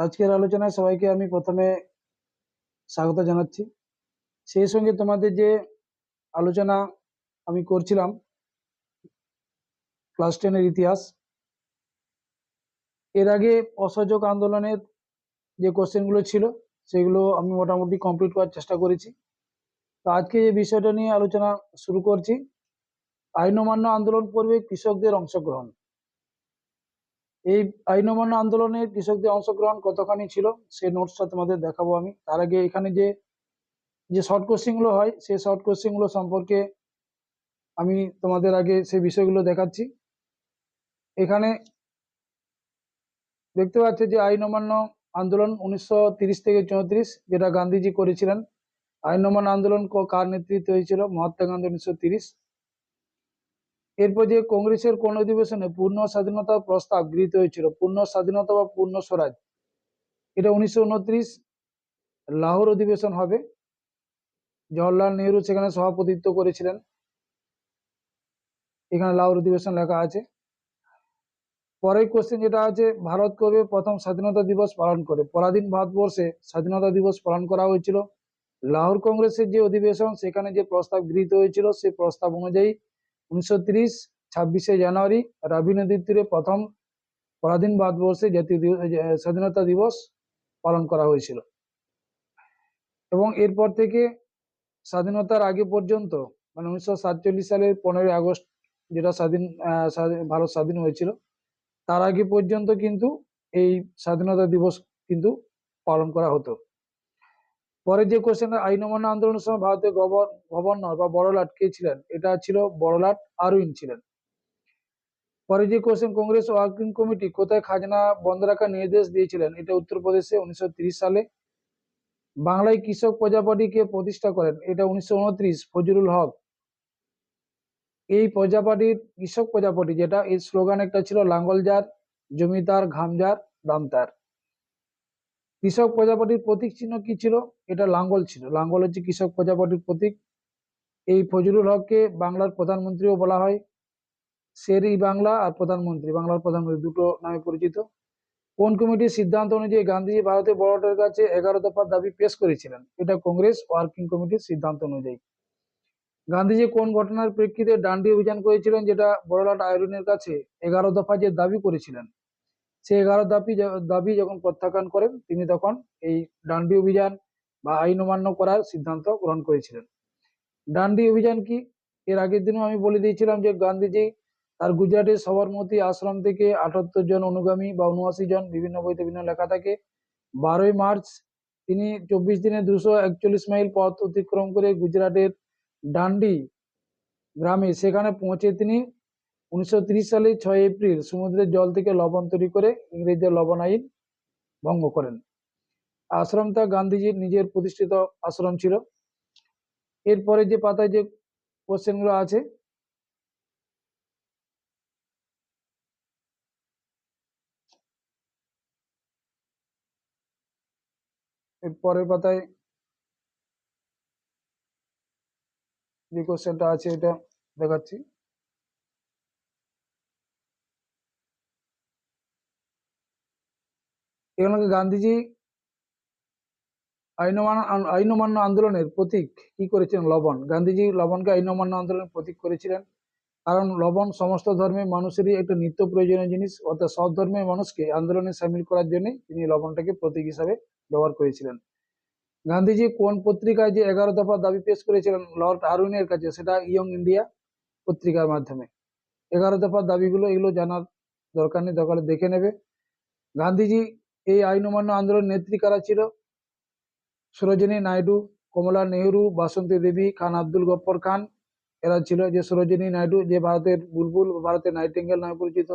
আজকের আলোচনায় সবাইকে আমি প্রথমে স্বাগত জানাচ্ছি। সেই সঙ্গে তোমাদের যে আলোচনা আমি করছিলাম, ক্লাস টেনের ইতিহাস, এর আগে অসহযোগ আন্দোলনের যে কোশ্চেনগুলো ছিল, সেগুলো আমি মোটামুটি কমপ্লিট করার চেষ্টা করেছি। তো আজকে যে বিষয়টা নিয়ে আলোচনা শুরু করছি, আইন অমান্য আন্দোলন পর্বে কৃষকদের অংশগ্রহণ। এই আইন অমান্য আন্দোলনে কৃষকদের অংশগ্রহণ কতখানি ছিল, সে নোটসটা তোমাদের দেখাবো আমি। তার আগে এখানে যে যে শর্ট কোশ্চেনগুলো হয় সেই শর্ট কোশ্চেনগুলো সম্পর্কে আমি তোমাদের আগে সেই বিষয়গুলো দেখাচ্ছি। এখানে দেখতে পাচ্ছ যে আইন অমান্য আন্দোলন উনিশশো থেকে চৌত্রিশ, যেটা গান্ধীজি করেছিলেন। আইন অমান্য আন্দোলন কার নেতৃত্বে হয়েছিল? মহাত্মা গান্ধী উনিশশো এরপর যে কংগ্রেসের কোন অধিবেশনে পূর্ণ স্বাধীনতা প্রস্তাব গৃহীত হয়েছিল, পূর্ণ স্বাধীনতা বা পূর্ণ স্বরাজ, এটা উনিশশো উনত্রিশ লাহোর অধিবেশন হবে। জওয়াহরলাল নেহরু সেখানে সভাপতিত্ব করেছিলেন। এখানে লাহোর অধিবেশন লেখা আছে। পরের কোশ্চেন যেটা আছে, ভারত কবে প্রথম স্বাধীনতা দিবস পালন করে? পরাধীন ভারতবর্ষে স্বাধীনতা দিবস পালন করা হয়েছিল। লাহোর কংগ্রেসের যে অধিবেশন, সেখানে যে প্রস্তাব গৃহীত হয়েছিল সেই প্রস্তাব অনুযায়ী উনিশশো ছাব্বিশে জানুয়ারি, রাবি নদীর তীরে প্রথম পরাধীন ভারতবর্ষে জাতীয় স্বাধীনতা দিবস পালন করা হয়েছিল। এবং এরপর থেকে স্বাধীনতার আগে পর্যন্ত মানে উনিশশো সাতচল্লিশ সালের পনেরোই আগস্ট, যেটা স্বাধীন- ভারত স্বাধীন হয়েছিল, তার আগে পর্যন্ত কিন্তু এই স্বাধীনতা দিবস কিন্তু পালন করা হতো। পরে যে কোশ্চেন আইন অমান্য আন্দোলনের সময় ভারতের গভর্ন- গভর্নর বা বড়লাট কে ছিলেন? এটা ছিল বড়লাট আরউইন ছিলেন। পরে যে কোশ্চেন কংগ্রেস ওয়ার্কিং কমিটি কোথায় খাজনা বন্ধ রাখার নির্দেশ দিয়েছিলেন? এটা উত্তরপ্রদেশে উনিশশো সালে। বাংলায় কৃষক প্রজাপার্টিকে প্রতিষ্ঠা করেন? এটা উনিশশো ফজলুল হক। এই প্রজাপার্টির কৃষক প্রজাপতি যেটা, এর স্লোগান একটা ছিল, লাঙ্গল যার জমিদার ঘামজার দামতার কৃষক প্রজাপতির প্রতীক চিহ্ন কি ছিল? এটা লাঙ্গল ছিল। লাঙ্গল হচ্ছে কৃষক প্রজাপতির প্রতীক। এই ফজলুল হককে বাংলার প্রধানমন্ত্রীও বলা হয়। শের বাংলা আর প্রধানমন্ত্রী। বাংলার প্রধানমন্ত্রী দুটো নামে পরিচিত। কোন কমিটির সিদ্ধান্ত অনুযায়ী গান্ধীজি ভারতের বড়লাটের কাছে এগারো দফার দাবি পেশ করেছিলেন? এটা কংগ্রেস ওয়ার্কিং কমিটির সিদ্ধান্ত অনুযায়ী। গান্ধীজি কোন ঘটনার প্রেক্ষিতে ডান্ডি অভিযান করেছিলেন যেটা বড়লাট আয়রনের কাছে এগারো দফা যে দাবি করেছিলেন? সেই এগারো দাবি দাবি যখন প্রত্যাখ্যান করেন, তিনি তখন এই ডান্ডি অভিযান বা আইন অমান্য করার সিদ্ধান্ত গ্রহণ করেছিলেন। ডান্ডি অভিযান কি? এর আগের দিনও আমি বলে দিয়েছিলাম যে গান্ধীজি তার গুজরাটের সবরমতী আশ্রম থেকে আটাত্তর জন অনুগামী বা উনআশি জন বিভিন্ন বইতে বিভিন্ন লেখা থাকে। বারোই মার্চ তিনি চব্বিশ দিনে দুশো একচল্লিশ মাইল পথ অতিক্রম করে গুজরাটের ডান্ডি গ্রামে সেখানে পৌঁছে তিনি উনিশশো সালে ছয় এপ্রিল সমুদ্রের জল থেকে লবণ তৈরি করে ইংরেজদের লবণ আইন ভঙ্গ করেন। আশ্রমটা গান্ধীজির নিজের প্রতিষ্ঠিত আশ্রম ছিল। এরপরে যে পাতায় যে কোশ্চেনগুলো আছে, এর পরের পাতায় যে কোশ্চেনটা আছে, এটা দেখাচ্ছি। এখানে গান্ধীজি আইন অমান্য আইন অমান্য আন্দোলনের প্রতীক কি করেছিলেন? লবণ। গান্ধীজি লবণকে আইনমান্য আন্দোলনের প্রতীক করেছিলেন। কারণ লবণ সমস্ত ধর্মের মানুষেরই একটা নিত্য প্রয়োজনীয় জিনিস, অর্থাৎ সব ধর্মের মানুষকে আন্দোলনে সামিল করার জন্য তিনি লবণটাকে প্রতীক হিসাবে ব্যবহার করেছিলেন। গান্ধীজি কোন পত্রিকায় যে এগারো দফা দাবি পেশ করেছিলেন? লর্ড আরউইনের কাছে, সেটা ইয়ং ইন্ডিয়া পত্রিকার মাধ্যমে। এগারো দফা দাবিগুলো এগুলো জানার দরকার নেই, দরকার দেখে নেবে। গান্ধীজি এই আইন অমান্য আন্দোলন নেত্রী কারা ছিল? সরোজিনী নাইডু, কমলা নেহরু, বাসন্তী দেবী, খান আব্দুল গফ্ফর খান। এরা ছিল যে সরোজিনী নাইডু, যে ভারতের বুলবুল ভারতের নাইটিঙ্গেল নামে পরিচিত।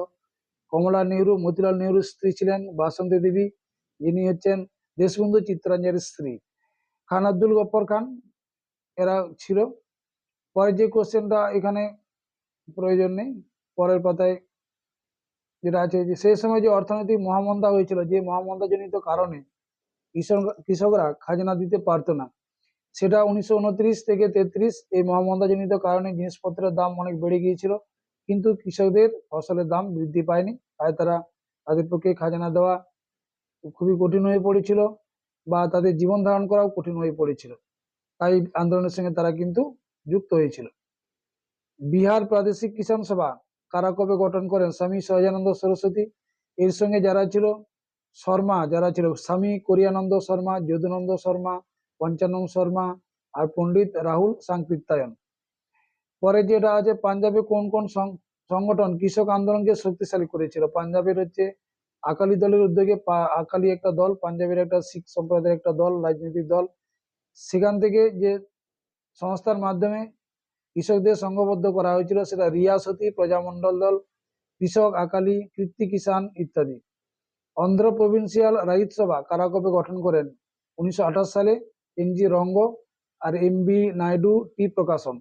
কমলা নেহরু, মতিলাল নেহরুর স্ত্রী ছিলেন, বাসন্তী দেবী যিনি হচ্ছেন দেশবন্ধু চিত্তরঞ্জনের স্ত্রী। খান আব্দুল গফ্ফর খান এরা ছিল। পরে যে কোশ্চেনটা এখানে প্রয়োজন নেই, পরের পাতায় যেটা আছে যে সেই সময় যে অর্থনৈতিক মহামন্দা হয়েছিল, যে মহামন্দাজনিত কারণে কৃষক, কৃষকরা খাজনা দিতে পারতো না। সেটা উনিশশো উনত্রিশ থেকে তেত্রিশ এই মহামন্দাজনিত কারণে জিনিসপত্রের দাম অনেক বেড়ে গিয়েছিল, কিন্তু কৃষকদের ফসলের দাম বৃদ্ধি পায়নি। তাই তারা তাদের পক্ষে খাজনা দেওয়া খুবই কঠিন হয়ে পড়েছিল বা তাদের জীবন ধারণ করাও কঠিন হয়ে পড়েছিল। তাই আন্দোলনের সঙ্গে তারা কিন্তু যুক্ত হয়েছিল। বিহার প্রাদেশিক কিষাণ সভা কারা কবে গঠন করেন? স্বামী সহজানন্দ সরস্বতী। এর সঙ্গে যারা ছিল, শর্মা, যারা ছিল, স্বামী করিয়ানন্দ শর্মা, যদুনন্দ শর্মা, পঞ্চানন শর্মা আর পণ্ডিত রাহুল সাংকৃত্যায়ন। পরে যেটা আছে, পাঞ্জাবে কোন কোন সংগঠন কৃষক আন্দোলনকে শক্তিশালী করেছিল? পাঞ্জাবের হচ্ছে আকালি দলের উদ্যোগে আকালি একটা দল, পাঞ্জাবের একটা শিখ সম্প্রদায়ের একটা দল, রাজনৈতিক দল। সেখান থেকে যে সংস্থার মাধ্যমে কৃষকদের সংঘবদ্ধ করা হয়েছিল, সেটা রিয়াসতি প্রজামণ্ডল দল, কৃষক আকালি, কৃত্তি কিষান ইত্যাদি। অন্ধ্র প্রভিন্সিয়াল রাইত সভা কারা কবে গঠন করেন উনিশশো আঠাশ সালে এন জি রঙ্গ আর M B Naidu T Prakasam.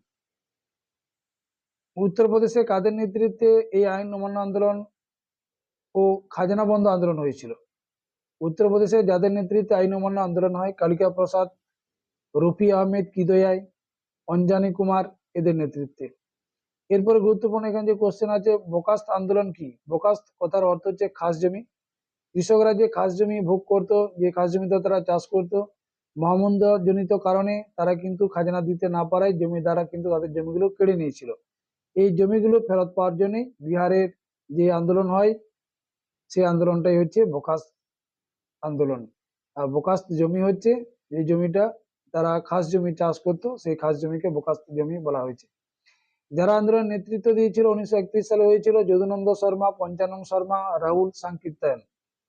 উত্তরপ্রদেশে কাদের নেতৃত্বে এই আইন অমান্য আন্দোলন ও খাজনা বন্ধ আন্দোলন হয়েছিল? উত্তরপ্রদেশে যাদের নেতৃত্বে আইন অমান্য আন্দোলন হয়, কালিকা প্রসাদ, রফি আহমেদ কিদয়াই, অঞ্জানি কুমার এদের নেতৃত্বে। এরপরে গুরুত্বপূর্ণ এখানে যে কোশ্চেন আছে, বোকাস্ত আন্দোলন কি? বোকাস্ত কথার অর্থ হচ্ছে খাস জমি। কৃষকরা যে খাস জমি ভোগ করত, যে খাস জমিতে তারা চাষ করত মহামন্দ জনিত কারণে তারা কিন্তু খাজনা দিতে না পারায় জমিদাররা কিন্তু তাদের জমিগুলো কেড়ে নিয়েছিল। এই জমিগুলো ফেরত পাওয়ার জন্য বিহারের যে আন্দোলন হয় সেই আন্দোলনটাই হচ্ছে বোকাস আন্দোলন। আর বোকাস জমি হচ্ছে, যে জমিটা তারা খাস জমি চাষ করতো, সেই খাস জমিকে বোকাস্ত জমি বলা হয়েছে। যারা আন্দোলনের নেতৃত্ব দিয়েছিল, উনিশশো একত্রিশ সালে হয়েছিল যদুনন্দ শর্মা, পঞ্চানন শর্মা, রাহুল সাংকীর্তন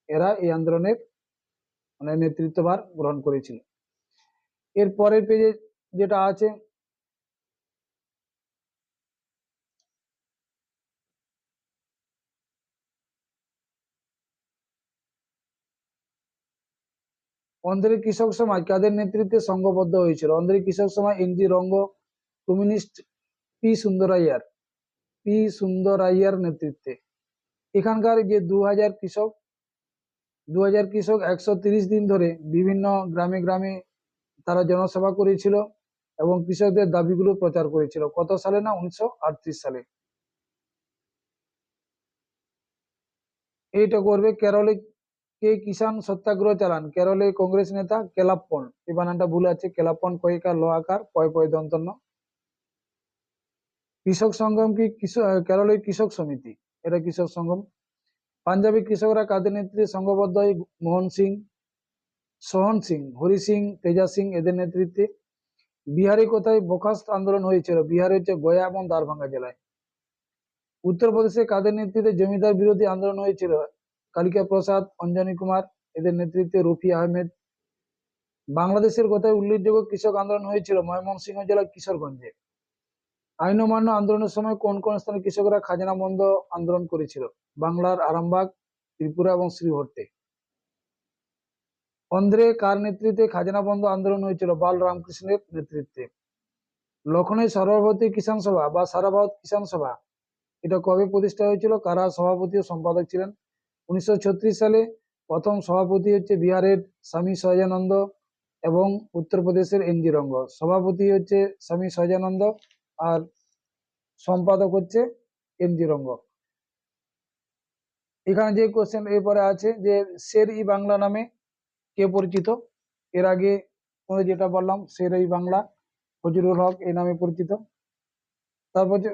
এরা এই আন্দোলনের মানে নেতৃত্বভার গ্রহণ করেছিল। এর পরের পেজে যেটা আছে অন্ধ্রের কৃষক সমাজ কাদের নেতৃত্বে সংঘবদ্ধ হয়েছিল? অন্ধ্রের কৃষক সমাজ N G Ranga, communist P সুন্দরাইয়ার P সুন্দরাইয়ার নেতৃত্বে। এখানকার যে দু হাজার কৃষক, দু হাজার কৃষক একশো দিন ধরে বিভিন্ন গ্রামে গ্রামে তারা জনসভা করেছিল এবং কৃষকদের দাবিগুলো প্রচার করেছিল। কত সালে না? উনিশশো আটত্রিশ সালে। এইটা করবে কেরলে কে কিষান সত্যাগ্রহ চালান? কেরলে কংগ্রেস নেতা কেলাপ্পন এই বানানটা ভুল আছে। কেলাপ্পন কয়েকার ল আকার পয় পয় কৃষক সংগম কি কেরলের কৃষক সমিতি? এটা কৃষক সংগম পাঞ্জাবি কৃষকরা কাদের নেতৃত্বে সংঘবদ্ধ হয়? মোহন সিং, সোহন সিং, হরি সিং, তেজা সিং এদের নেতৃত্বে। বিহারে কোথায় বখাস্ত আন্দোলন হয়েছিল? বিহারে হচ্ছে গয়া এবং দারভাঙ্গা জেলায়। উত্তরপ্রদেশে কাদের নেতৃত্বে জমিদার বিরোধী আন্দোলন হয়েছিল? কালিকা প্রসাদ, অঞ্জনী কুমার, এদের নেতৃত্বে রফি আহমেদ। বাংলাদেশের কোথায় উল্লেখযোগ্য কৃষক আন্দোলন হয়েছিল ময়মনসিংহ জেলার কিশোরগঞ্জে। আইন অমান্য আন্দোলনের সময় কোন কোন স্থানে কৃষকরা খাজনা বন্ধ আন্দোলন করেছিল? বাংলার আরামবাগ, ত্রিপুরা এবং শ্রীহট্টে অন্ধ্রে কার নেতৃত্বে খাজনা বন্ধ আন্দোলন হয়েছিল? বাল রামকৃষ্ণের নেতৃত্বে। লখনৌ সর্বভারতীয় কিষাণ সভা বা সারা ভারত কিষাণ সভা, এটা কবে প্রতিষ্ঠা হয়েছিল? কারা সভাপতি ও সম্পাদক ছিলেন? উনিশশো ছত্রিশ সালে প্রথম সভাপতি হচ্ছে বিহারের স্বামী সহজানন্দ এবং উত্তরপ্রদেশের এনজি রঙ্গ। সভাপতি হচ্ছে স্বামী সহজানন্দ আর সম্পাদক হচ্ছে এনজি রঙ্গ। এখানে যে কোশ্চেন এরপরে আছে যে, শের ই বাংলা নামে কে পরিচিত? এর আগে যেটা বললাম, শের ই বাংলা ফজরুল হক এই নামে পরিচিত। তারপর যে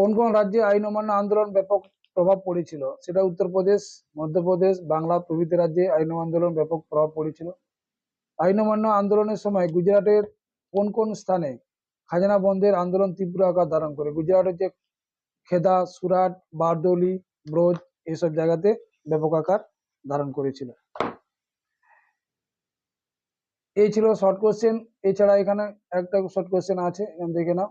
কোন কোন রাজ্যে আইন অমান্য আন্দোলন ব্যাপক প্রভাব পড়েছিল? সেটা উত্তরপ্রদেশ, মধ্যপ্রদেশ, বাংলা প্রভৃতি রাজ্যে আইন আন্দোলন ব্যাপক প্রভাব পড়েছিল। আইন অমান্য আন্দোলনের সময় গুজরাটের কোন কোন স্থানে খাজানা বন্ধের আন্দোলন তীব্র আকার ধারণ করে? গুজরাট হচ্ছে খেদা, সুরাট, বারদৌলি, ব্রোজ এইসব জায়গাতে ব্যাপক আকার ধারণ করেছিল। এই ছিল শর্ট কোশ্চেন এছাড়া এখানে একটা শর্ট কোশ্চেন আছে, এখান থেকে নাও।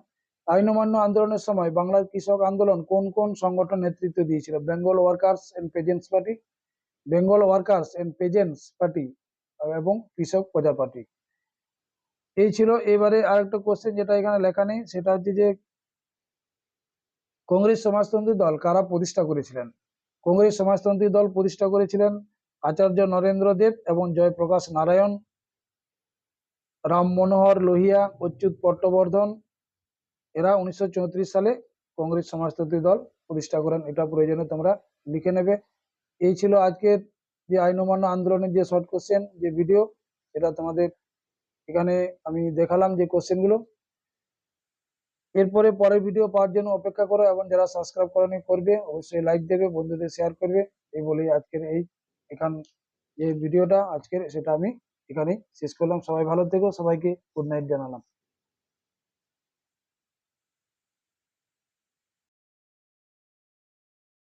আইন অমান্য আন্দোলনের সময় বাংলার কৃষক আন্দোলন কোন কোন সংগঠন নেতৃত্ব দিয়েছিল? Bengal workers and peasants party Bengal workers and peasants party এবং কৃষক প্রজা পার্টি। এই ছিল এবারে আরেকটা কোশ্চেন যেটা এখানে লেখা নেই, সেটা হচ্ছে যে কংগ্রেস সমাজতন্ত্রী দল কারা প্রতিষ্ঠা করেছিলেন? কংগ্রেস সমাজতন্ত্রী দল প্রতিষ্ঠা করেছিলেন আচার্য নরেন্দ্র দেব এবং জয়প্রকাশ নারায়ণ, রাম মনোহর লোহিয়া, অচ্যুত পট্টবর্ধন এরা উনিশশো চৌত্রিশ সালে কংগ্রেস সমাজতন্ত্রী দল প্রতিষ্ঠা করেন। এটা প্রয়োজনে তোমরা লিখে নেবে। এই ছিল আজকের যে আইন অমান্য আন্দোলনের যে শর্ট কোশ্চেন যে ভিডিও এটা তোমাদের এখানে আমি দেখালাম যে কোশ্চেনগুলো এরপরে পরের ভিডিও পাওয়ার জন্য অপেক্ষা করো এবং যারা সাবস্ক্রাইব করনি, করবে। অবশ্যই লাইক দেবে, বন্ধুদের শেয়ার করবে। এই বলেই আজকের এই এখান যে ভিডিওটা আজকের, সেটা আমি এখানেই শেষ করলাম। সবাই ভালো থেকো, সবাইকে গুড নাইট জানালাম।